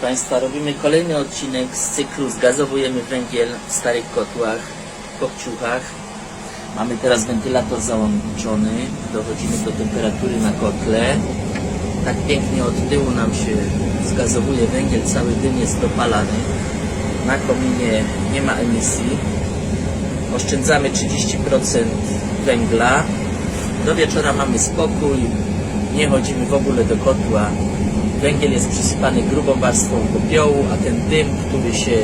Państwa, robimy kolejny odcinek z cyklu Zgazowujemy węgiel w starych kotłach, kopciuchach. Mamy teraz wentylator załączony, dochodzimy do temperatury na kotle. Tak pięknie od tyłu nam się zgazowuje węgiel, cały dym jest dopalany. Na kominie nie ma emisji. Oszczędzamy 30% węgla. Do wieczora mamy spokój, nie chodzimy w ogóle do kotła. Węgiel jest przysypany grubą warstwą popiołu, a ten dym, który się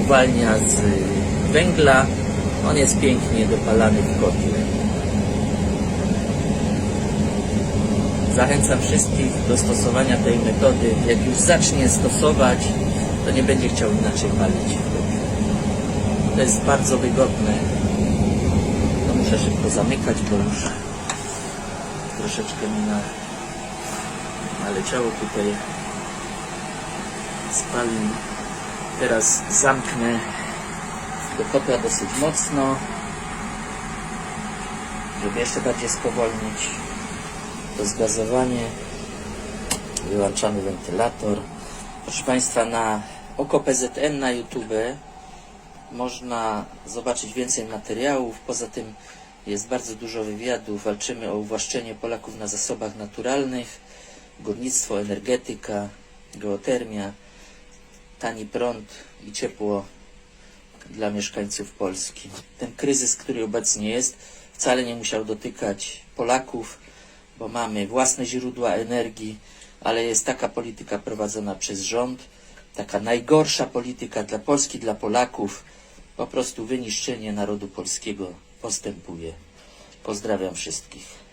uwalnia z węgla, on jest pięknie dopalany w kotle. Zachęcam wszystkich do stosowania tej metody. Jak już zacznie stosować, to nie będzie chciał inaczej palić w kotle. To jest bardzo wygodne. To muszę szybko zamykać, bo już troszeczkę mi na, naleciało tutaj spalin. Teraz zamknę do dosyć mocno, żeby jeszcze bardziej spowolnić to zgazowanie. Wyłączamy wentylator. Proszę Państwa, na oko PZN na YouTube można zobaczyć więcej materiałów. Poza tym jest bardzo dużo wywiadów. Walczymy o uwłaszczenie Polaków na zasobach naturalnych, górnictwo, energetyka, geotermia, tani prąd i ciepło dla mieszkańców Polski. Ten kryzys, który obecnie jest, wcale nie musiał dotykać Polaków, bo mamy własne źródła energii, ale jest taka polityka prowadzona przez rząd, taka najgorsza polityka dla Polski, dla Polaków. Po prostu wyniszczenie narodu polskiego postępuje. Pozdrawiam wszystkich.